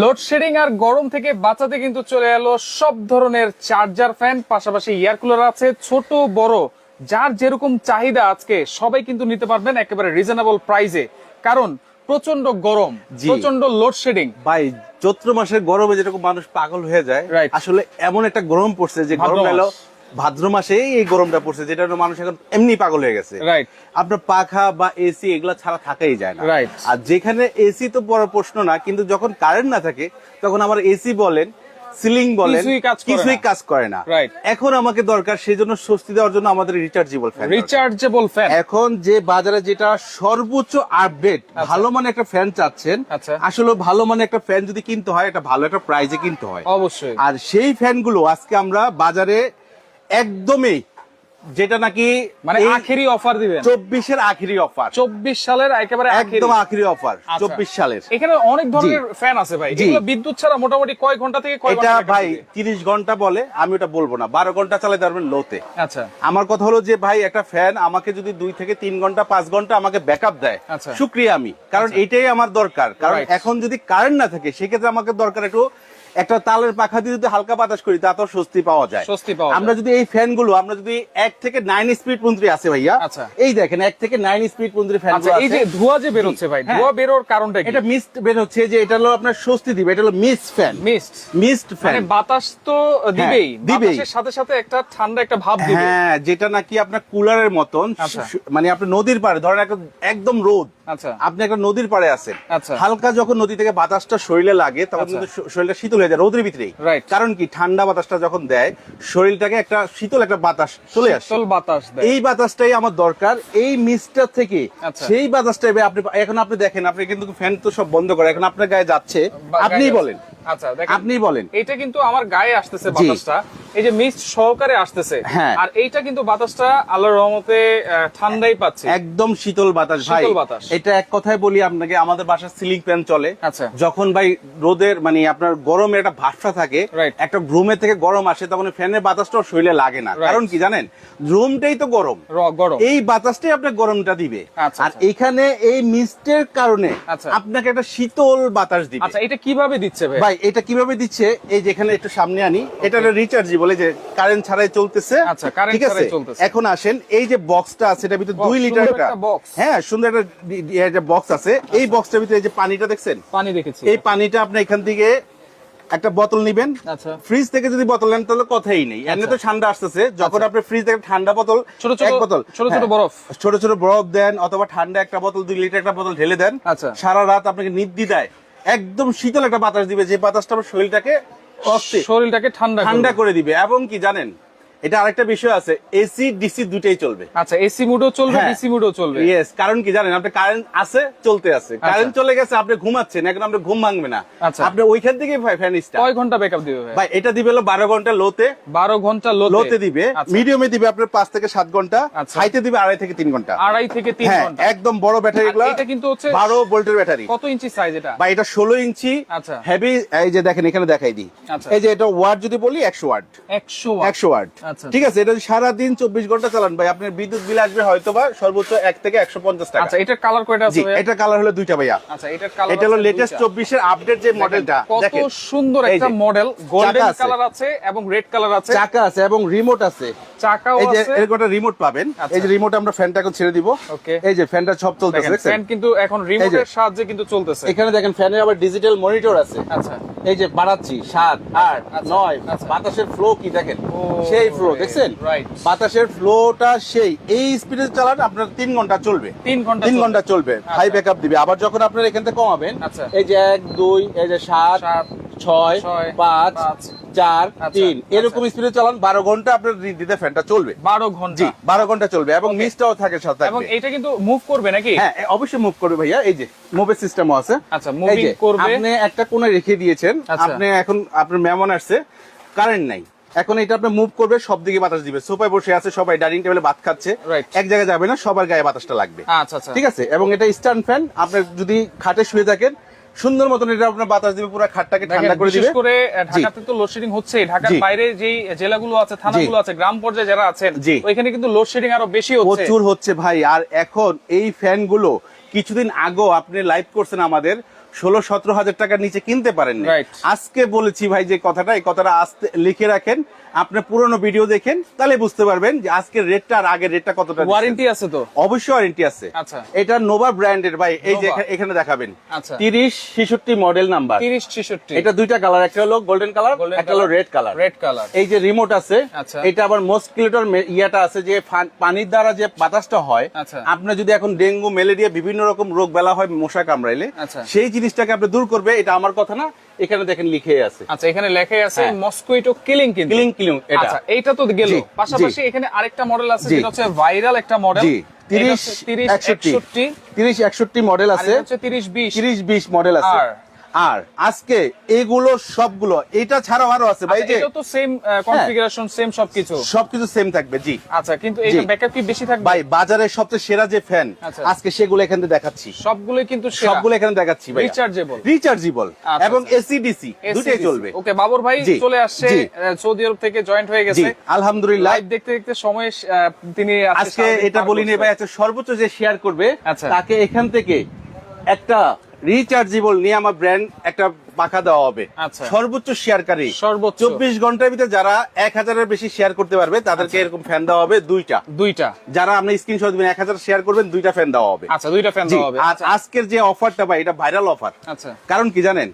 Load shedding আর গরম থেকে বাঁচাতে কিন্তু চলে এলো সব ধরনের চার্জার ফ্যান পাশাপাশি এয়ার কুলার আছে ছোট বড়। যার যেরকম চাহিদা আজকে সবাই কিন্তু নিতে পারবেন একেবারে রিজনেবল প্রাইসে কারণ প্রচণ্ড গরম প্রচণ্ড লোডশেডিং। ভাই চৈত্র মাসের গরমে যেরকম মানুষ পাগল হয়ে যায়. আসলে এমন একটা গরম পড়ছে যে গরম এলো ভাদ্র মাসে এই গরমটা পড়ছে যেটা মানুষ এখন এমনি পাগল হয়ে গেছে। রাইট আপনার পাখা বা এসি এগুলা ছাড়া থাকাই যায় না। Right. আর যেখানে এসি তো বড় প্রশ্ন না কিন্তু যখন কারেন্ট না থাকে তখন আমার এসি বলেন সিলিং বলেন কিছুই কাজ করে না। এখন আমাকে দরকার সেই জন্য স্বস্তি দেওয়ার জন্য আমাদের রিচার্জেবল ফ্যান রিচার্জেবল ফ্যান এখন যে বাজারে যেটা সর্বোচ্চ আপডেট ভালো মানে একটা ফ্যান চাচ্ছেন আচ্ছা। আসলে ভালো মানে একটা ফ্যান যদি কিনতে হয় একটা ভালো একটা প্রাইজে কিনতে হয়। অবশ্যই। আর সেই ফ্যানগুলো আজকে আমরা বাজারে একদমই যেটা নাকি মানে আখেরি অফার দিবেন? চব্বিশের আখিরি অফার চব্বিশ সালের একেবারে একদম আখিরি অফার আচ্ছা। চব্বিশ সালের। এখানে অনেক ধরনের ফ্যান আছে ভাই। বিদ্যুৎ ছাড়া মোটামুটি কয় ঘণ্টা থেকে এটা ভাই তিরিশ ঘণ্টা বলে আমি ওটা বলব না। বারো ঘণ্টা চালাতে পারবেন লোতে আচ্ছা। আমার কথা হলো যে ভাই একটা ফ্যান আমাকে যদি দুই থেকে তিন ঘণ্টা পাঁচ ঘণ্টা আমাকে ব্যাকআপ দেয় আচ্ছা। শুক্রিয়া আমি। কারণ এটাই আমার দরকার। কারণ এখন যদি কারেন্ট না থাকে সেক্ষেত্রে আমাকে দরকার একটু একটা তালের পাখা দিয়ে যদি হালকা বাতাস করি তা তো স্বস্তি পাওয়া যায় স্বস্তি পাওয়া আমরা যদি এই ফ্যানগুলো আমরা যদি এক থেকে নাইন স্পিড পর্যন্ত আছে ভাইয়া আচ্ছা। এই দেখেন এক থেকে নাইন স্পিড পর্যন্ত ফ্যান এই যে ধোঁয়া যে বেরোচ্ছে ভাই হ্যাঁ। ধোঁয়া বেরোর কারণটা কি এটা মিস্ট বের হচ্ছে যে এটা হলো আপনার স্বস্তি দিবে এটা হলো মিস্ট ফ্যান মিস্ট মিস্ট মানে ফ্যান বাতাস তো দিবেই হ্যাঁ, দিবেই। বাতাসের সাথে সাথে একটা ঠান্ডা একটা ভাব দিবে হ্যাঁ যেটা নাকি আপনার কুলারের মতন আচ্ছা। মানে আপনি নদীর পাড়ে ধরেন একদম রোদ আচ্ছা আপনি একটা নদীর পাড়ে আছেন আচ্ছা। হালকা যখন নদী থেকে বাতাসটা শরীরে লাগে তখন। কিন্তু শরীরটা শীতল হয়ে যায় রোদের ভিতরেই। কারণ কি? ঠান্ডা বাতাসটা যখন দেয় শরীরটাকে একটা শীতল একটা বাতাস চলে আসে। শীতল বাতাস এই বাতাসটাই আমার দরকার। এই মিস্টার থেকে আচ্ছা। সেই বাতাসটাই আপনি এখন আপনি দেখেন আপনি কিন্তু ফ্যান তো সব বন্ধ করে এখন আপনার গায়ে যাচ্ছে। বা- আপনিই বলেন। আচ্ছা দেখেন বলেন। এটা কিন্তু আমার গায়ে আসতেছে বাতাসটা। এই যে মিস্ট সহকারে আসতেছে। হ্যাঁ। আর এইটা কিন্তু বাতাসটা আল্লাহর রহমতে ঠান্ডাই পাচ্ছে। একদম শীতল বাতাস ভাই। এটা এক কথায় বলি আপনাকে আমাদের বাসার সিলিং ফ্যান চলে। আচ্ছা। যখন ভাই রোদের মানে আপনার গরমের একটা ভাবসা থাকে একটা রুমের থেকে গরম আসে তখন ফ্যানের বাতাসটাও শরীরে লাগে না। কারণ কি জানেন? রুমটাই তো গরম। গরম। এই বাতাসটাই আপনার গরমটা দিবে। আচ্ছা, আর আচ্ছা। এখানে এই মিস্টের কারণে আচ্ছা। আপনাকে একটা শীতল বাতাস দিবে। আচ্ছা এটা কীভাবে দিচ্ছে ভাই? ভাই এটা কীভাবে দিচ্ছে? এই যেখানে একটু সামনে আনি। এটা হলো রিচার্জি বলে যে কারেন্ট ছাড়াই চলতেছে। আচ্ছা, আছে? ছাড়াই চলতেছে। এখন আসেন এই যে বক্সটা আছে এটা ভিতরে Box, দুই লিটার একটা হ্যাঁ সুন্দর একটা বক্স আছে। এই বক্সটার ভিতরে এই যে পানিটা দেখছেন? পানি দেখেছি। এই পানিটা আপনি এখান থেকে একটা বোতল নিবেন। আচ্ছা। ফ্রিজ থেকে যদি বোতল নেন তাহলে কথাই নেই। এমনি তো ঠান্ডা আসতেছে। যখন আপনি ফ্রিজ থেকে ঠান্ডা বোতল ছোট ছোট- এক বোতল ছোট ছোট হ্যাঁ, বরফ। ছোট ছোট বরফ দেন অথবা ঠান্ডা একটা বোতল দুই লিটার একটা বোতল ঢেলে দেন। আচ্ছা। সারা রাত আপনাকে নির্দি দেয় একদম শীতল একটা বাতাস দিবে। যে বাতাসটা আপনার শরীরটাকে শরীরটাকে ঠান্ডা ঠান্ডা করে দিবে। এবং কি জানেন? এটা আরেকটা বিষয় আছে এসি ডিসি দুটাই চলবে। আচ্ছা এসি মুডও চলবে হ্যাঁ। ডিসি মুডও চলবে। ইয়েস কারণ কি জানেন আপনি কারেন্ট আছে চলতে আছে। কারেন্ট চলে গেছে আপনি ঘুমাচ্ছেন এখন আপনি ঘুম ভাঙবে না। আচ্ছা। আপনি ওইখান থেকে ফ্যান স্টার্ট কয় ঘণ্টা ব্যাকআপ দিবে ভাই? ভাই এটা দিবে হলো বারো ঘণ্টা লোতে বারো ঘণ্টা লোতে দিবে। আচ্ছা। মিডিয়ামে দিবে আপনার পাঁচ থেকে সাত ঘণ্টা আচ্ছা। হাইতে দিবে আড়াই থেকে তিন ঘণ্টা। আড়াই থেকে তিন হ্যাঁ ঘণ্টা। একদম বড় ব্যাটারি এগুলো। এটা কিন্তু হচ্ছে বারো ভোল্টের ব্যাটারি কত ইঞ্চি সাইজ এটা? বা এটা ষোলো ইঞ্চি আচ্ছা। হেভি এই যে দেখেন এখানে দেখাই দিই। আচ্ছা। এই যে এটা ওয়াট যদি বলি একশো ওয়াট একশো একশো ওয়াট আচ্ছা। ঠিক আছে এটা সারাদিন চব্বিশ ঘণ্টা চালান ভাই আপনার বিদ্যুৎ বিল আসবে হয়তো বা সর্বোচ্চ এক থেকে একশো পঞ্চাশ টাকা। আচ্ছা এটার কালার কয়টা আছে এটা কালার হলো দুইটা ভাইয়া। আচ্ছা এটার কালার এটা হলো লেটেস্ট চব্বিশের আপডেট যে মডেলটা কত সুন্দর একটা মডেল গোল্ডেন কালার আছে। এবং রেড কালার আছে। চাকা আছে এবং রিমোট আছে। চাকাও এই যে আছে। একটা রিমোট পাবেন। আচ্ছা। এই যে রিমোট আমরা ফ্যানটা এখন ছেড়ে দিব। Okay. এই যে ফ্যানটা সব চলতেছে দেখেন ফ্যান কিন্তু এখন রিমোটের সাহায্যে কিন্তু চলতেছে। এখানে দেখেন ফ্যানের আবার ডিজিটাল মনিটর আছে। আচ্ছা। এই যে বাড়াচ্ছি সাত আট আচ্ছা, নয় আচ্ছা। বাতাসের ফ্লো কি দেখেন? সেই ফ্লো দেখছেন? right. বাতাসের ফ্লোটা সেই। এই স্পিডে চালান আপনার তিন ঘণ্টা চলবে। তিন ঘণ্টা তিন চলবে। ঘণ্টা চলবে। হাই ব্যাকআপ দিবে। আবার যখন আপনার এখান থেকে কমাবেন আচ্ছা। এই যে এক দুই এই যে সাত ছয় পাঁচ চার আচ্ছা, তিন আচ্ছা। এরকম স্পিডে চালান বারো ঘণ্টা আপনার দিতে ফ্যানটা চলবে। বারো ঘণ্টা। জি বারো ঘণ্টা চলবে এবং. মিসটাও থাকে সাথে এবং এটা কিন্তু মুভ করবে নাকি? হ্যাঁ অবশ্যই মুভ করবে ভাইয়া। এই যে মুভের সিস্টেমও আছে। আচ্ছা, moving করবে। আপনি একটা কোণে রেখে দিয়েছেন। আচ্ছা। আপনি এখন আপনার মেমন আসছে। কারেন্ট নাই। এখন এটা আপনি মুভ করবে সব দিকে বাতাস দিবে। সোফায় বসে আছে সবাই ডাইনিং টেবিলে ভাত খাচ্ছে। এক জায়গায় যাবে না সবার গায়ে বাতাসটা লাগবে। আচ্ছা আচ্ছা। ঠিক আছে? এবং এটা স্ট্যান্ড ফ্যান আপনি যদি খাটে শুয়ে থাকেন সুন্দর মতন এটা আপনার বাতাস দিবে পুরো খাটটাকে ঠান্ডা করে দিবে। করে ঢাকাতে তো লোডশেডিং হচ্ছে ঢাকার বাইরে যেই জেলাগুলো আছে থানাগুলো আছে গ্রাম পর্যায়ে যারা আছেন ওইখানে কিন্তু লোডশেডিং আরও বেশি হচ্ছে। প্রচুর হচ্ছে ভাই। আর এখন এই ফ্যানগুলো কিছুদিন আগেও আপনি লাইভ করছেন আমাদের ষোলো সতেরো হাজার টাকার নিচে কিনতে পারেন। আজকে বলেছি ভাই যে কথাটা এই কথাটা আস্তে লিখে রাখেন আপনি পুরোনো ভিডিও দেখেন তাহলে বুঝতে পারবেন যে আজকের রেটটা আর আগের রেটটা কতটা। ওয়ারেন্টি আছে তো অবশ্যই ওয়ারেন্টি আছে আচ্ছা। এটা নোভা ব্র্যান্ডের ভাই এই যে এখানে দেখাবেন আচ্ছা। তিরিশ ছেষট্টি মডেল নাম্বার তিরিশ ছেষট্টি এটা দুইটা কালার একটা হলো গোল্ডেন কালার একটা হলো রেড কালার red color। এই যে রিমোট আছে আচ্ছা। এটা আবার মস্কিলেটর ইয়াটা আছে যে পানির দ্বারা যে বাতাসটা হয় আচ্ছা। আপনার যদি এখন ডেঙ্গু ম্যালেরিয়া বিভিন্ন রকম রোগ বেলা হয় মশা কামড়াইলে আচ্ছা। সেই জিনিসটাকে আপনি দূর করবে এটা আমার কথা না এখানে দেখেন লিখে আছে। আচ্ছা এখানে লেখাই আছে হ্যাঁ। মস্কুইটো কিলিং কিন্তু। কিলিং কিলিং এটা। আচ্ছা এইটা তো গেল। পাশাপাশি এখানে আরেকটা মডেল আছে। যেটা হচ্ছে ভাইরাল একটা মডেল তিরিশ তিরিশ একষট্টি। তিরিশ একষট্টি মডেল আছে। তিরিশ বিশ। তিরিশ বিশ মডেল আছে। আর? আজকে এগুলো সবগুলো এটা ছাড়াও আরও আছে ভাই যে তো সেম কনফিগারেশন সেম সবকিছু? সবকিছু সেম থাকবে জি। আচ্ছা কিন্তু জি। ব্যাকআপ কি বেশি থাকবে? ভাই বাজারের সবচেয়ে সেরা যে ফ্যান আচ্ছা। আজকে সেগুলো এখানে দেখাচ্ছি। সবগুলোই কিন্তু সবগুলো এখানে দেখাচ্ছি ভাই রিচার্জেবল রিচার্জেবল আচ্ছা, এবং আচ্ছা। এসিডিসি দুটোই চলবে। ওকে বাবর ভাই চলে আসছে সৌদি আরব থেকে জয়েন্ট হয়ে গেছে। আলহামদুলিল্লাহ। লাইভ দেখতে দেখতে সময় তিনি আজকে এটা বলিনি ভাই আচ্ছা সর্বোচ্চ যে শেয়ার করবে আচ্ছা। তাকে এখান থেকে একটা রিচার্জেবল নিয়ে আমার ব্র্যান্ড একটা পাখা দেওয়া হবে। আচ্ছা। সর্বোচ্চ শেয়ারকারী সর্বোচ্চ। চব্বিশ ঘণ্টার ভিতরে যারা এক হাজারের বেশি শেয়ার করতে পারবে তাদেরকে এরকম ফ্যান দেওয়া হবে দুইটা। দুইটা। যারা আপনি স্ক্রিনশট দিবেন এক হাজার শেয়ার করবেন দুইটা ফ্যান দেওয়া হবে। আচ্ছা দুইটা ফ্যান দেওয়া হবে। আর আজকের যে অফারটা ভাই এটা ভাইরাল অফার আচ্ছা। কারণ কি জানেন?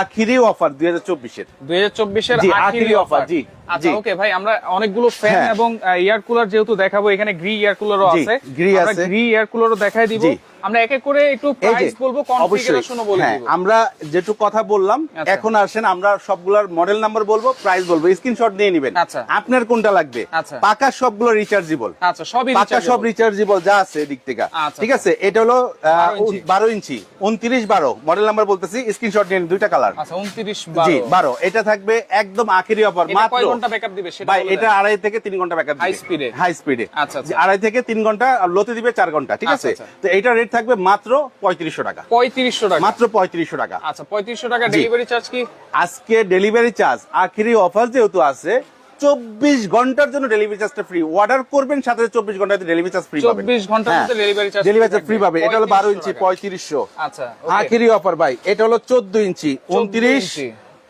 আখিরি অফার দুই হাজার চব্বিশের। দুই হাজার চব্বিশের আখিরি অফার জি, আচ্ছা ওকে ভাই আমরা অনেকগুলো ফ্যান। এবং এয়ার কুলার যেহেতু দেখাবো এখানে গ্রি এয়ার কুলারও জি, আছে। আমরা আছে। গ্রি এয়ার কুলারও দেখাই দিব। আমরা একে করে একটু প্রাইস বলব অবশ্যই। কনফিগারেশনও বলে হ্যাঁ আমরা যেটুকু কথা বললাম আচ্ছা। এখন আসেন আমরা সবগুলোর মডেল নাম্বার বলব প্রাইস বলব স্ক্রিনশট নিয়ে নেবেন। আচ্ছা। আপনার কোনটা লাগবে? আচ্ছা। পাকা সবগুলো রিচার্জেবল আচ্ছা সবই পাকা সব রিচার্জেবল যা আছে এদিক থেকে। আচ্ছা, ঠিক আছে? এটা হলো 12 ইঞ্চি। বারো ইঞ্চি। উনত্রিশ বারো। মডেল নাম্বার বলতেছি স্ক্রিনশট নিয়ে নিন, দুইটা কালার আচ্ছা উনত্রিশ জি বারো। এটা থাকবে একদম আখেরি অফার মাত্র কয় ঘণ্টা ব্যাকআপ দিবে সেটা ভাই এটা আড়াই থেকে তিন ঘণ্টা ব্যাকআপ High speed এ? হাই স্পিডে আচ্ছা। আড়াই থেকে তিন ঘণ্টা আর লোতে দিবে চার ঘণ্টা ঠিক আছে। তো এটা রেট থাকবে মাত্র পঁয়ত্রিশশো টাকা। পঁয়ত্রিশশো টাকা। মাত্র পঁয়ত্রিশশো টাকা। আচ্ছা পঁয়ত্রিশশো টাকা জি। ডেলিভারি চার্জ কি আজকে ডেলিভারি চার্জ আখিরি অফার যেহেতু আছে চব্বিশ ঘণ্টার জন্য ডেলিভারি চার্জটা ফ্রি অর্ডার করবেন সাথে চব্বিশ ঘন্টাতে ডেলিভারি চার্জ ফ্রি পাবেন 24 ঘণ্টার মধ্যে ডেলিভারি চার্জ ফ্রি। পাবেন এটা হলো বারো ইঞ্চি টাকা। পঁয়ত্রিশশো আচ্ছা। আখিরি অফার ভাই এটা হলো চোদ্দ ইঞ্চি উনত্রিশ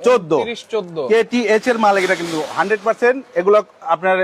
চোদ্দ। 29, 14 কেটি এইচ এর মাল এটা কিন্তু হান্ড্রেড পার্সেন্ট এগুলো আপনার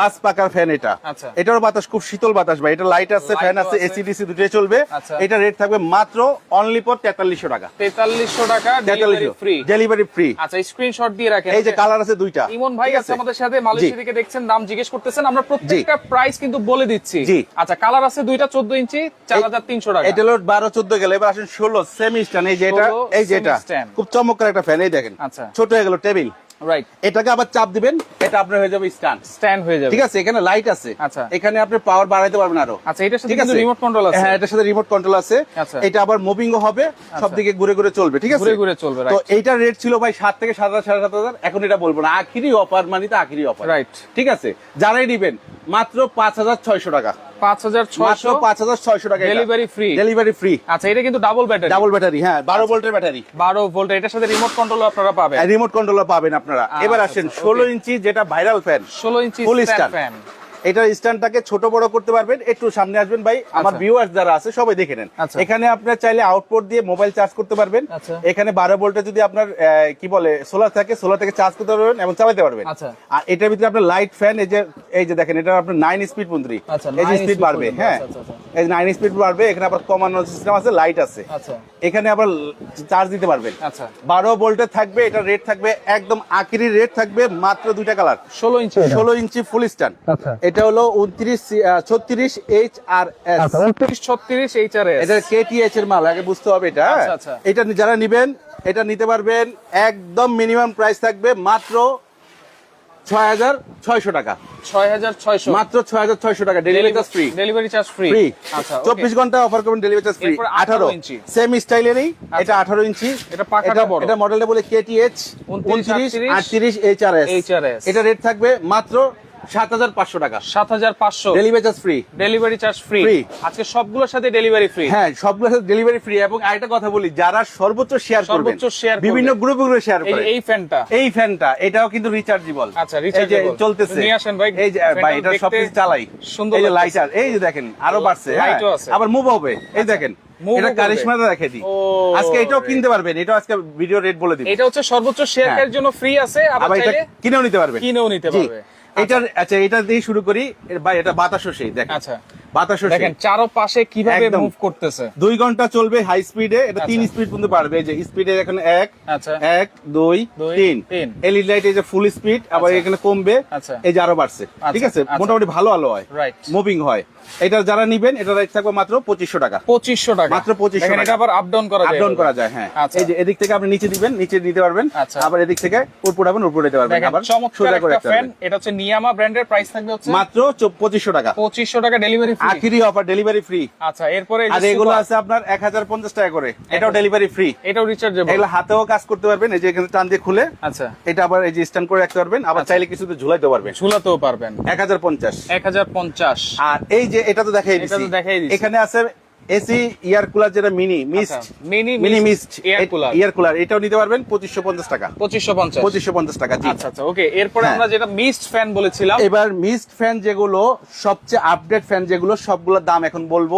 পাঁচ পাকার ফ্যান এটা। আচ্ছা। এটার বাতাস খুব শীতল বাতাস ভাই। এটা লাইট আছে ফ্যান আছে আছে। এসিডিসি দুটোই চলবে। আচ্ছা। এটা রেট থাকবে মাত্র অনলি পর তেতাল্লিশশো টাকা। তেতাল্লিশশো টাকা ডেলিভারি ফ্রি ডেলিভারি ফ্রি আচ্ছা স্ক্রিনশট দিয়ে রাখেন। এই যে কালার আছে দুইটা। ইমন ভাই আছে আমাদের সাথে মালয়েশিয়া থেকে দেখছেন দাম জিজ্ঞেস করতেছেন। আমরা প্রত্যেকটা প্রাইস কিন্তু বলে দিচ্ছি। আচ্ছা কালার আছে দুইটা চোদ্দ ইঞ্চি চার হাজার তিনশো টাকা। এটা হলো বারো চোদ্দ গেলে এবার আসেন ষোলো সেমি স্ট্যান্ড এই যে এটা এই যে এটা। খুব চমৎকার একটা ফ্যান এই দেখেন আচ্ছা। ছোট হয়ে গেল টেবিল। রাইট এটাকে আবার চাপ দিবেন এটা আপনার হয়ে যাবে স্ট্যান্ড স্ট্যান্ড হয়ে যাবে। ঠিক আছে এখানে লাইট আছে। আচ্ছা। এখানে আপনি পাওয়ার বাড়াইতে পারবেন আরও। আচ্ছা এটার সাথে কিন্তু রিমোট কন্ট্রোল আছে। হ্যাঁ এটার সাথে রিমোট কন্ট্রোল আছে। আচ্ছা। এটা আবার মুভিং হবে সব দিকে ঘুরে ঘুরে চলবে ঠিক আছে? ঘুরে ঘুরে চলবে, তো রেট ছিল ভাই সাত থেকে সাত হাজার সাড়ে সাত হাজার। এখন এটা বলব না। আখিরি অফার মানে তো আখিরি অফার Right. ঠিক আছে? যারাই নিবেন মাত্র পাঁচ হাজার ছয়শো টাকা। পাঁচ হাজার ছয়শো পাঁচ হাজার ছয়শো টাকা ডেলিভারি ফ্রি ডেলিভারি ফ্রি আচ্ছা এটা কিন্তু ডাবল ব্যাটারি ডাবল ব্যাটারি হ্যাঁ ভোল্টের ব্যাটারি বারো ভোল্ট এটার সাথে রিমোট কন্ট্রোল আপনারা পাবেন। রিমোট কন্ট্রোলার পাবেন আপনারা। এবার আচ্ছা, আসেন আচ্ছা, ষোলো okay। ইঞ্চি যেটা ভাইরাল ফ্যান ষোলো ইঞ্চি ফ্যান এটার স্ট্যান্ডটাকে ছোট বড় করতে পারবেন। একটু সামনে আসবেন ভাই। আমার আচ্ছা। ভিউয়ার্স যারা আছে সবাই দেখে নেন। আচ্ছা। এখানে আপনার চাইলে আউটপুট দিয়ে মোবাইল চার্জ করতে পারবেন। আচ্ছা। এখানে বারো ভোল্টে যদি আপনার কি বলে সোলার থাকে সোলার থেকে চার্জ করতে পারবেন এবং চালাতে পারবেন। আচ্ছা। আর এটার ভিতরে আপনার লাইট ফ্যান এই যে এই যে দেখেন এটা আপনার নাইন স্পিড আচ্ছা, এই যে স্পিড বাড়বে হ্যাঁ। আচ্ছা, আচ্ছা, এই নাইন স্পিড বাড়বে এখানে আবার কমানোর সিস্টেম আছে লাইট আছে। আচ্ছা। এখানে আবার চার্জ দিতে পারবেন। আচ্ছা। বারো ভোল্টে থাকবে এটা রেট থাকবে একদম আকিরি রেট থাকবে মাত্র দুইটা কালার ষোলো ইঞ্চি। ষোলো ইঞ্চি ফুল স্ট্যান্ড আচ্ছা। এটা হলো উনত্রিশ ছত্রিশ এইচ আর এস আচ্ছা উনত্রিশ ছত্রিশ এইচ আর এস এটা কেটিএইচ এর মাল আগে বুঝতে হবে এটা হ্যাঁ? আচ্ছা, আচ্ছা। এটা যারা নিবেন এটা নিতে পারবেন একদম মিনিমাম প্রাইস থাকবে মাত্র ছয় হাজার ছয়শো টাকা। ছয় হাজার ছয়শো। মাত্র ছয় হাজার ছয়শো টাকা delivery charge free delivery charge free free আচ্ছা চব্বিশ ঘণ্টা অফার করবেন ডেলিভারি চার্জ ফ্রি এরপর 18 আঠারো। ইঞ্চি। সেম স্টাইলেরই এটা আঠারো ইঞ্চি। এটা পাকাটা বড়। এটা মডেলটা বলে কেটিএইচ উনত্রিশ 38, আটত্রিশ এইচ আর এস এটা রেট থাকবে মাত্র সাত হাজার পাঁচশো টাকা। সাত হাজার পাঁচশো delivery charge free delivery charge free. আজকে সবগুলোর সাথে ডেলিভারি ফ্রি হ্যাঁ সবগুলো ডেলিভারি ফ্রি এবং আরেকটা কথা বলি যারা সর্বোচ্চ শেয়ার করবেন সর্বোচ্চ করবে। বিভিন্ন গ্রুপে গ্রুপে শেয়ার করে। এই ফ্যানটা এই ফ্যানটা এটাও কিন্তু রিচার্জেবল আচ্ছা, rechargeable। চলতেছে। নিয়ে আসেন ভাই। এই যে ভাই এটা সবকিছু চালাই। সুন্দর এই যে লাইটার এই যে দেখেন আরও বাড়ছে। হ্যাঁ। আছে। আবার মুভ হবে। এই দেখেন Move ও এটা। কারিশমাটা রেখে দিই। আজকে এটাও কিনতে পারবেন এটাও আজকে ভিডিও রেট বলে দিই এটা হচ্ছে সর্বোচ্চ শেয়ারের জন্য ফ্রি আছে আবার এটা কিনেও নিতে পারবেন। কিনেও নিতে জি। পারবে। এটার আচ্ছা এটা দিয়ে শুরু করি। ভাই এটা বাতাসও সেই দেখেন। আচ্ছা। বাতাসও দেখেন চারপাশে কীভাবে মুভ করতেছে। দুই ঘণ্টা চলবে হাই স্পিডে এটা তিন আচ্ছা। স্পিড পর্যন্ত পারবে এই যে স্পিডে এখন এক আচ্ছা। এক দুই দুই, তিন। তিন। এলইডি লাইট এই যে ফুল স্পিড আবার আচ্ছা। এখানে কমবে। আচ্ছা। এই যে আরও বাড়ছে। ঠিক আছে? আচ্ছা। মোটামুটি ভালো আলো হয়। রাইট মুভিং হয়। এটা যারা নিবেন এটা রেট থাকবে মাত্র পঁচিশশো টাকা। পঁচিশশো টাকা। মাত্র 2500 দেখেন, টাকা। আবার আপ ডাউন করা যায় আপডাউন করা যায় হ্যাঁ। আচ্ছা। এই যে এদিক থেকে আপনি নিচে দিবেন নিচে পারবেন। আচ্ছা। আবার এদিক থেকে উপর উঠাবেন উপর পারবেন আবার। সোজা করে রাখতে পারবেন এটা হচ্ছে নিয়ামা ব্র্যান্ডের প্রাইস থাকবে হচ্ছে মাত্র পঁচিশশো টাকা। পঁচিশশো টাকা ডেলিভারি ফ্রি আখিরি অফার ডেলিভারি ফ্রি আচ্ছা এরপরে আর এগুলো আছে আপনার এক হাজার পঞ্চাশ টাকা করে। এটাও ডেলিভারি ফ্রি এটাও রিচার্জেবল এগুলো হাতেও কাজ করতে পারবেন এই যে এখানে টান দিয়ে খুলে। আচ্ছা। এটা আবার এই যে স্ট্যান্ড করে রাখতে পারবেন আবার চাইলে কিছুতে ঝুলাইতে পারবেন। ঝুলাতেও পারবেন। এক হাজার পঞ্চাশ। এক হাজার পঞ্চাশ। আর এই যে এটা তো দেখাই এটা তো দেখাই দিছি। এখানে আছে এসি ইয়ার কুলার যেটা mini mist mini mini mist air cooler air cooler এটাও নিতে পারবেন পঁচিশশো পঞ্চাশ টাকা। পঁচিশশো পঞ্চাশ। পঁচিশশো পঞ্চাশ টাকা জি। আচ্ছা আচ্ছা ওকে এরপরে হ্যাঁ। আমরা যেটা মিস্ট ফ্যান বলেছিলাম। এবার মিস্ট ফ্যান যেগুলো সবচেয়ে আপডেট ফ্যান যেগুলো সবগুলোর দাম এখন বলব।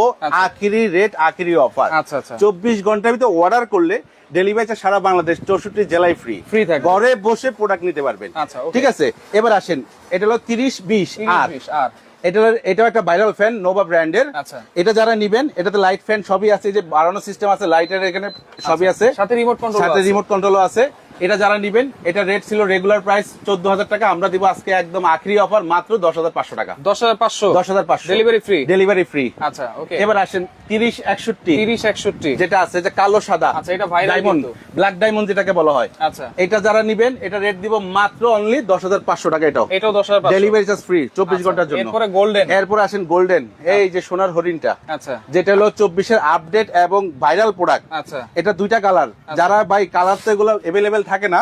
আখিরি রেট আখিরি অফার আচ্ছা, আচ্ছা। চব্বিশ ঘণ্টার ভিতরে অর্ডার করলে ডেলিভারি চার্জ সারা বাংলাদেশ চৌষট্টি জেলায় ফ্রি Free থাকবে। ঘরে বসে প্রোডাক্ট নিতে পারবেন। আচ্ছা, ঠিক আছে? এবার আসেন এটা হলো তিরিশ বিশ তিরিশ, আর বিশ, আর এটা এটাও একটা ভাইরাল ফ্যান নোভা ব্র্যান্ডের আচ্ছা। এটা যারা নিবেন এটাতে লাইট ফ্যান সবই আছে যে বাড়ানো সিস্টেম আছে লাইটের এখানে সবই আছে। সাথে রিমোট কন্ট্রোল সাথে রিমোট কন্ট্রোলও আছে। এটা যারা নিবেন এটা রেট ছিল রেগুলার প্রাইস চোদ্দ হাজার টাকা আমরা দিব আজকে একদম আখরি অফার মাত্র দশ হাজার পাঁচশো টাকা। দশ হাজার পাঁচশো? দশ হাজার পাঁচশো। ডেলিভারি ফ্রি ডেলিভারি ফ্রি আচ্ছা ওকে এবার আসেন তিরিশ একষট্টি। তিরিশ একষট্টি। যেটা আছে যে কালো সাদা। আচ্ছা, এটা ডায়মন্ড ব্ল্যাক ডায়মন্ড যেটাকে বলা হয়। আচ্ছা। এটা যারা নিবেন এটা রেট দিব মাত্র অনলি দশ হাজার পাঁচশো টাকা এটাও। এটাও দশ হাজার ডেলিভারি চার্জ ফ্রি চব্বিশ ঘণ্টার জন্য। এরপরে গোল্ডেন এরপর আসেন গোল্ডেন এই যে সোনার হরিণটা। আচ্ছা। যেটা হলো চব্বিশের আপডেট এবং ভাইরাল প্রোডাক্ট আচ্ছা। এটা দুইটা কালার যারা ভাই কালার তো এগুলো এভেলেবেল থাকে না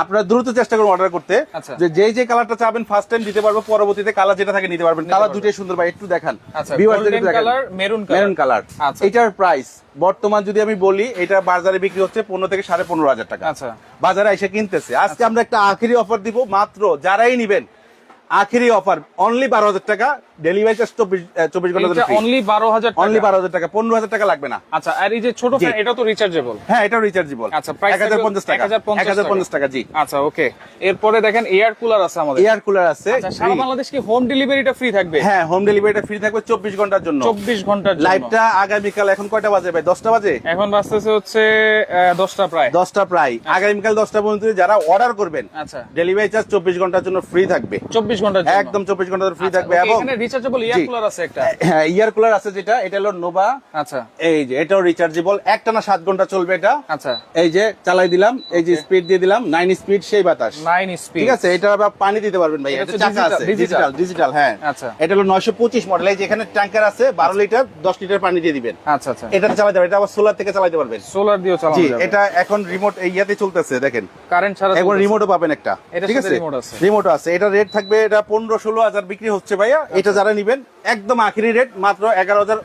আপনারা দ্রুত চেষ্টা করুন অর্ডার করতে। আচ্ছা। যে যে যে কালারটা চাবেন ফার্স্ট টাইম দিতে পারব পরবর্তীতে কালার যেটা থাকে নিতে পারবেন। কালার দুটোই সুন্দর ভাই একটু দেখান। আচ্ছা মেরুন মেরুন কালার আচ্ছা। এটার প্রাইস বর্তমান যদি আমি বলি এটা বাজারে বিক্রি হচ্ছে পনেরো থেকে সাড়ে পনেরো হাজার টাকা। আচ্ছা। বাজারে এসে কিনতেছে। আজকে আমরা একটা আখেরি অফার দিব মাত্র যারাই নিবেন আখেরি অফার অনলি বারো হাজার টাকা। ডেলিভারি চার্জ চব্বিশ চব্বিশ ঘণ্টা অনলি বারো হাজার অনলি বারো হাজার টাকা পনেরো হাজার টাকা লাগবে না। আচ্ছা আর এই যে ছোট ফ্যান এটা তো রিচার্জেবল হ্যাঁ এটাও রিচার্জেবল আচ্ছা, এক হাজার পঞ্চাশ টাকা। এক হাজার পঞ্চাশ টাকা। জি। আচ্ছা ওকে। এরপরে দেখেন এয়ার কুলার আছে আমাদের। এয়ার কুলার আছে। আচ্ছা সারা বাংলাদেশ কি হোম ডেলিভারিটা ফ্রি থাকবে? হ্যাঁ হোম ডেলিভারিটা ফ্রি থাকবে চব্বিশ ঘণ্টার জন্য। চব্বিশ ঘণ্টার লাইভটা আগামীকাল এখন কয়টা বাজে ভাই? দশটা বাজে? এখন বাজতেছে হচ্ছে দশটা প্রায়। দশটা প্রায়। আগামীকাল দশটা পর্যন্ত যারা অর্ডার করবেন আচ্ছা। ডেলিভারি চার্জ চব্বিশ ঘণ্টার জন্য ফ্রি থাকবে। চব্বিশ ঘণ্টা একদম চব্বিশ ঘণ্টার ফ্রি আচ্ছা, থাকবে এবং রিচার্জেবল। কুলার আছে একটা। হ্যাঁ ইয়ার কুলার আছে যেটা এটা হলো নোভা আচ্ছা। এই যে এটাও রিচার্জেবল ঘণ্টা চলবে এটা। আচ্ছা। এই যে চালাই দিলাম এই যে স্পিড দিয়ে দিলাম স্পিড সেই বাতাস। স্পিড ঠিক আছে? এটা আবার পানি দিতে পারবেন ভাই এটা চাকা আছে ডিজিটাল ডিজিটাল হ্যাঁ। আচ্ছা। এটা হলো নয়শো পঁচিশ মডেল এই যে এখানে ট্যাঙ্কার আছে বারো লিটার দশ লিটার পানি দিয়ে দিবেন। আচ্ছা আচ্ছা। এটা চালাতে পারবেন এটা আবার সোলার থেকে চালাতে পারবেন। সোলার চালানো যাবে। এটা এখন রিমোট ইয়াতে চলতেছে দেখেন। কারেন্ট ছাড়া এখন। রিমোটও পাবেন একটা। ঠিক আছে? remote আছে। রিমোটও আছে। এটা রেট থাকবে এটা পনেরো ষোলো হাজার বিক্রি হচ্ছে ভাইয়া। এটা যারা নিবেন একদম আখিরি রেট মাত্র এগারো হাজার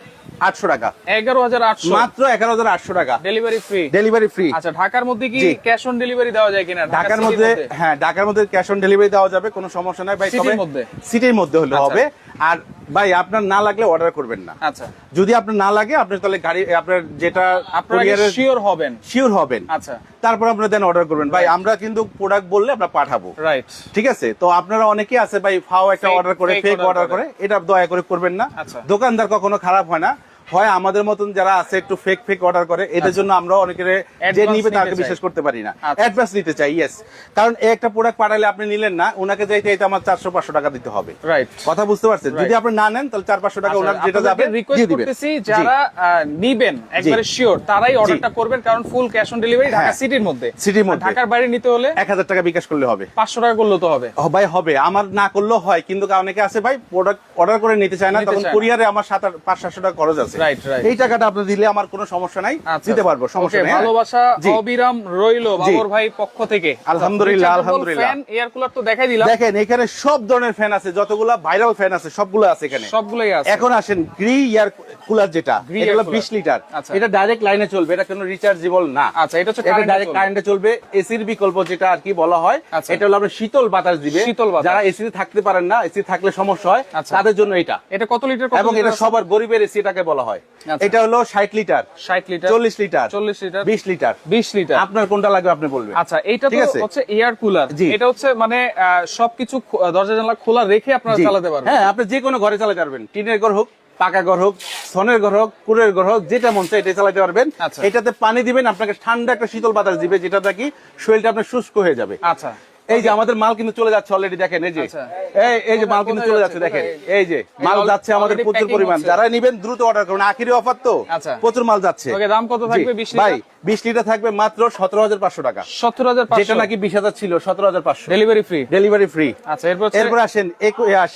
আটশো টাকা। এগারো হাজার আটশো। মাত্র এগারো হাজার আটশো টাকা। ডেলিভারি ফ্রি ডেলিভারি ফ্রি আচ্ছা ঢাকার মধ্যে কি ক্যাশ অন ডেলিভারি দেওয়া যায় কিনা? ঢাকার মধ্যে হ্যাঁ ঢাকার মধ্যে ক্যাশ অন ডেলিভারি দেওয়া যাবে কোনো সমস্যা নাই। ভাই City-র মধ্যে? সিটির মধ্যে হলে আচ্ছা। হবে। আর ভাই আপনার না লাগলে অর্ডার করবেন না। আচ্ছা। যদি আপনার না লাগে আপনি তাহলে গাড়ি আপনার যেটা আপনার শিওর হবেন? শিওর হবেন। আচ্ছা। তারপর আপনারা দেন অর্ডার করবেন। ভাই আমরা কিন্তু প্রোডাক্ট বললে আমরা পাঠাবো। রাইট ঠিক আছে? তো আপনারা অনেকেই আছে ভাই ফাও একটা অর্ডার করে ফেক অর্ডার করে। করে। এটা দয়া করে করবেন না। আচ্ছা। দোকানদার কখনো খারাপ হয় না। হয় আমাদের মতন যারা আছে একটু ফেক ফেক অর্ডার করে এদের জন্য আমরা অনেকের যে আচ্ছা। নিবে তাকে বিশ্বাস করতে পারি না। আচ্ছা। অ্যাডভান্স নিতে চাই ইয়েস কারণ এই একটা প্রোডাক্ট পাঠালে আপনি নিলেন না ওনাকে যাইতে এটা আমার চারশো পাঁচশো টাকা দিতে হবে। রাইট কথা বুঝতে পারছেন? যদি আপনি না নেন তাহলে চার পাঁচশো টাকা ওনার যেটা যাবে রিকোয়েস্ট করতেছি যারা নিবেন একবারে শিওর তারাই অর্ডারটা করবেন কারণ full cash on delivery Dhaka হ্যাঁ। সিটির মধ্যে। সিটির মধ্যে। ঢাকার বাইরে নিতে হলে এক হাজার টাকা বিকাশ করলে হবে। পাঁচশো টাকা করলেও তো হবে। ভাই হবে। আমার না করলেও হয় কিন্তু অনেকে আছে ভাই প্রোডাক্ট অর্ডার করে নিতে চায় না তখন। কুরিয়ারে আমার সাত আট- পাঁচ সাতশো টাকা খরচ আছে। এই টাকাটা আপনি দিলে আমার কোনো সমস্যা নাই আচ্ছা, দিতে পারব সমস্যা নেই হ্যাঁ? ভালোবাসা অবিরাম রইল বাবর ভাই পক্ষ থেকে আলহামদুলিল্লাহ, আলহামদুলিল্লাহ। ফ্যান এয়ার কুলার তো দেখাই দিলাম দেখেন এখানে সব ধরনের ফ্যান আছে যতগুলা ভাইরাল ফ্যান আছে সবগুলো আছে এখানে সবগুলোই আছে এখন আসেন গ্রি ইয়ার কুলার যেটা এটা air হলো cooler। বিশ লিটার আচ্ছা। এটা ডাইরেক্ট লাইনে চলবে এটা কোনো রিচার্জেবল না আচ্ছা এটা হচ্ছে এটা ডাইরেক্ট চলবে। কারেন্টে চলবে এসির বিকল্প যেটা আর কি বলা হয় আচ্ছা। এটা হলো আপনার শীতল বাতাস দিবে শীতল বাতাস। যারা এসিতে থাকতে পারেন না এসি থাকলে সমস্যা হয় আচ্ছা। তাদের জন্য এটা এটা কত লিটার এবং এটা সবার গরিবের এসি এটাকে বলা বলা হয়। আচ্ছা। এটা হলো ষাট লিটার। ষাট লিটার চল্লিশ লিটার চল্লিশ লিটার বিশ লিটার। বিশ লিটার। আপনার কোনটা লাগবে আপনি বলবেন। আচ্ছা এটা ঠিক তো আছে? হচ্ছে এয়ার কুলার জি। এটা হচ্ছে মানে সবকিছু দরজা জানলা খোলা রেখে আপনারা। চালাতে পারবেন। হ্যাঁ আপনি যে কোনো ঘরে চালাতে পারবেন। টিনের ঘর হোক পাকা ঘর হোক সনের ঘর হোক কুড়ের ঘর হোক যেটা মন চায় এটা চালাতে পারবেন। আচ্ছা। এটাতে পানি দিবেন আপনাকে ঠান্ডা একটা শীতল বাতাস দিবে যেটা নাকি শরীরটা আপনার শুষ্ক হয়ে যাবে। আচ্ছা। এই যে আমাদের মাল কিন্তু চলে যাচ্ছে অলরেডি দেখেন এই যে। আচ্ছা। এই এই যে মাল কিন্তু চলে যাচ্ছে? দেখেন। এই যে মাল যাচ্ছে আমাদের প্রচুর পরিমাণ। যারা নিবেন দ্রুত অর্ডার করুন। আখিরি অফার তো আচ্ছা। প্রচুর মাল যাচ্ছে। দাম কত থাকবে? জি, 20 লিটার? ভাই বিশ লিটার থাকবে মাত্র সতেরো হাজার পাঁচশো টাকা। সতেরো হাজার যেটা নাকি বিশ হাজার ছিল সতেরো হাজার পাঁচশো। ডেলিভারি ফ্রি ডেলিভারি ফ্রি আচ্ছা এরপর এরপর আসেন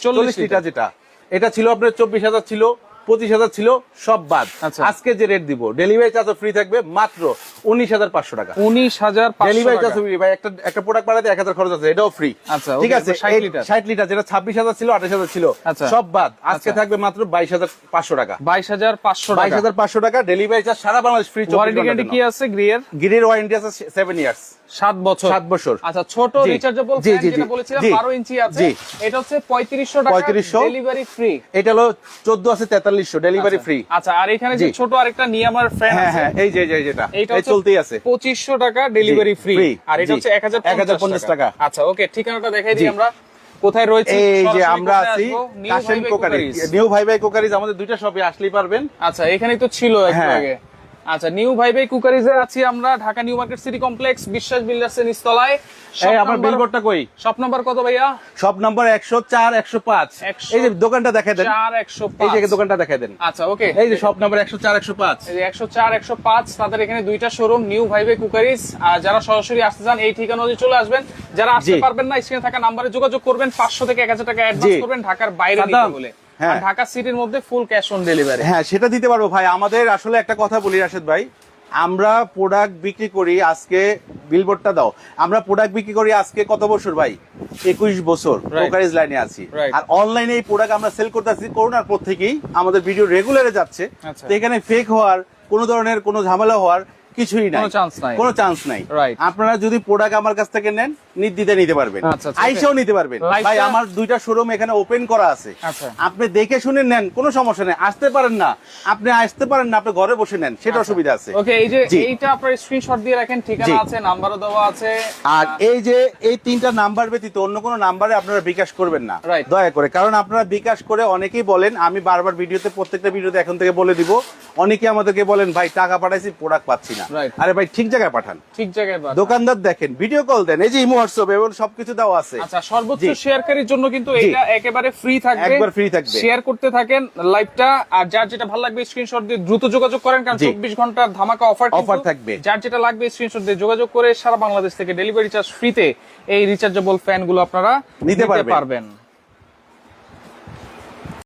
চল্লিশ লিটার। যেটা। এটা ছিল আপনার চব্বিশ হাজার ছিল পঁচিশ হাজার ছিল সব বাদ। আচ্ছা। আজকে যে রেট দিব ডেলিভারি চার্জ ফ্রি থাকবে মাত্র উনিশ হাজার পাঁচশো টাকা। উনিশ হাজার ডেলিভারি চার্জ ফ্রি ভাই একটা একটা প্রোডাক্ট বানাতে এক হাজার খরচ আছে এটাও ফ্রি আচ্ছা, ঠিক আছে? এরপর 60 লিটার। ষাট লিটার যেটা ছাব্বিশ হাজার ছিল আঠাশ হাজার ছিল আচ্ছা। সব বাদ। আজকে আচ্ছা। থাকবে মাত্র বাইশ হাজার পাঁচশো টাকা। বাইশ হাজার পাঁচশো বাইশ টাকা হাজার পাঁচশো টাকা ডেলিভারি চার্জ সারা বাংলাদেশ ফ্রি ওয়ারেন্টি গ্যারান্টি কি আছে গ্রিয়ের গিরির ওয়ারেন্টি আছে সেভেন ইয়ার্স সাত বছর। সাত বছর। আচ্ছা ছোট রিচার্জেবল ফ্যান যেটা বলেছিলাম বারো ইঞ্চি আছে। এটা হচ্ছে পঁয়ত্রিশশো টাকা 3500 ডেলিভারি ফ্রি এটা হলো চোদ্দ আছে তেতাল্লিশশো ডেলিভারি ফ্রি আচ্ছা আর এখানে যে ছোট আরেকটা নিয়ে আমার ফ্রেন্ড আছে হ্যাঁ এই যে এই যেটা এইটা চলতেই আছে। পঁচিশশো টাকা ডেলিভারি ফ্রি আর এটা হচ্ছে এক হাজার 1050 টাকা। আচ্ছা ওকে ঠিকানাটা দেখাই দিই আমরা। কোথায় রয়েছে? এই যে আমরা আছি? কাশেম কোকারিজ নিউ ভাই ভাই কোকারিজ আমাদের দুইটা শপে আসলেই পারবেন। আচ্ছা এখানেই তো ছিল একটু হ্যাঁ। আগে। আচ্ছা নিউ ভাইবে কুকারিজে আছি আমরা Dhaka New Market City Complex Biswas Builders এর নিচতলায়। এই আমার বিলবোর্ডটা কই? শপ নাম্বার কত ভাইয়া? সব নাম্বার একশো চার একশো পাঁচ। 100 এই যে দোকানটা দেখাই দেন। চার একশো এই যে দোকানটা দেখাই দেন। আচ্ছা ওকে এই যে সব নাম্বার একশো চার একশো পাঁচ। এই যে একশো চার একশো পাঁচ তাদের এখানে দুইটা শোরুম নিউ ভাইবে কুকারিজ। আর যারা সরাসরি আসতে চান এই ঠিকানা অনুযায়ী চলে আসবেন যারা আসতে পারবেন না স্ক্রিনে থাকা নাম্বারে যোগাযোগ করবেন। পাঁচশো থেকে এক হাজার টাকা অ্যাডভান্স করবেন ঢাকার বাইরে নিতে বলে। আর ঢাকা সিটির মধ্যে ফুল ক্যাশ অন ডেলিভারি হ্যাঁ সেটা দিতে পারব। ভাই আমাদের আসলে একটা কথা বলি রাশেদ ভাই। আমরা প্রোডাক্ট বিক্রি করি আজকে বিলবোর্ডটা দাও। আমরা প্রোডাক্ট বিক্রি করি আজকে কত বছর ভাই? একুশ বছর ব্রোকারেজ লাইনে আছি। আর অনলাইনে এই প্রোডাক্ট আমরা সেল করতে আছি করোনার পর থেকেই। আমাদের ভিডিও রেগুলারে যাচ্ছে। আচ্ছা। তো এখানে ফেক হওয়ার কোনো ধরনের কোনো ঝামেলা হওয়ার কিছুই নাই। কোনো নাই। কোনো চান্স নাই। আপনারা যদি প্রোডাক্ট আমার কাছ থেকে নেন নির্দ্বিধায় নিতে পারবেন। আচ্ছা, আচ্ছা, আইসাও নিতে পারবেন। ভাই আমার দুইটা শোরুম এখানে ওপেন করা আছে। আচ্ছা। আপনি দেখে শুনে নেন কোনো সমস্যা নেই। আসতে পারেন না। আপনি আসতে পারেন না আপনি ঘরে বসে নেন। সেটা অসুবিধা আছে। ওকে এই যে এইটা আপনার স্ক্রিনশট দিয়ে রাখেন ঠিকানা আছে নাম্বারও দেওয়া আছে। আর এই যে এই তিনটা নাম্বার ব্যতীত অন্য কোনো নাম্বারে আপনারা বিকাশ করবেন না। দয়া করে। কারণ আপনারা বিকাশ করে অনেকেই বলেন আমি বারবার ভিডিওতে প্রত্যেকটা ভিডিওতে এখন থেকে বলে দিব অনেকে আমাদেরকে বলেন ভাই টাকা পাঠাইছি প্রোডাক্ট পাচ্ছি না. আরে ভাই ঠিক জায়গায় পাঠান। ঠিক জায়গায় দোকানদার দেখেন ভিডিও কল দেন এই যে ইমো হোয়াটসঅ্যাপ এবং সবকিছু দেওয়া আছে। আচ্ছা সর্বোচ্চ শেয়ারকারীর জন্য কিন্তু এটা একেবারে ফ্রি থাকবে। একবার free থাকবে। শেয়ার করতে থাকেন লাইভটা আর যার যেটা ভালো লাগবে স্ক্রিনশট দিয়ে দ্রুত যোগাযোগ করেন কারণ জি। চব্বিশ ঘণ্টার ধামাকা অফার অফার থাকবে। যার যেটা লাগবে স্ক্রিনশট দিয়ে যোগাযোগ করে সারা বাংলাদেশ থেকে ডেলিভারি চার্জ ফ্রিতে এই রিচার্জেবল ফ্যানগুলো আপনারা নিতে। পারবেন।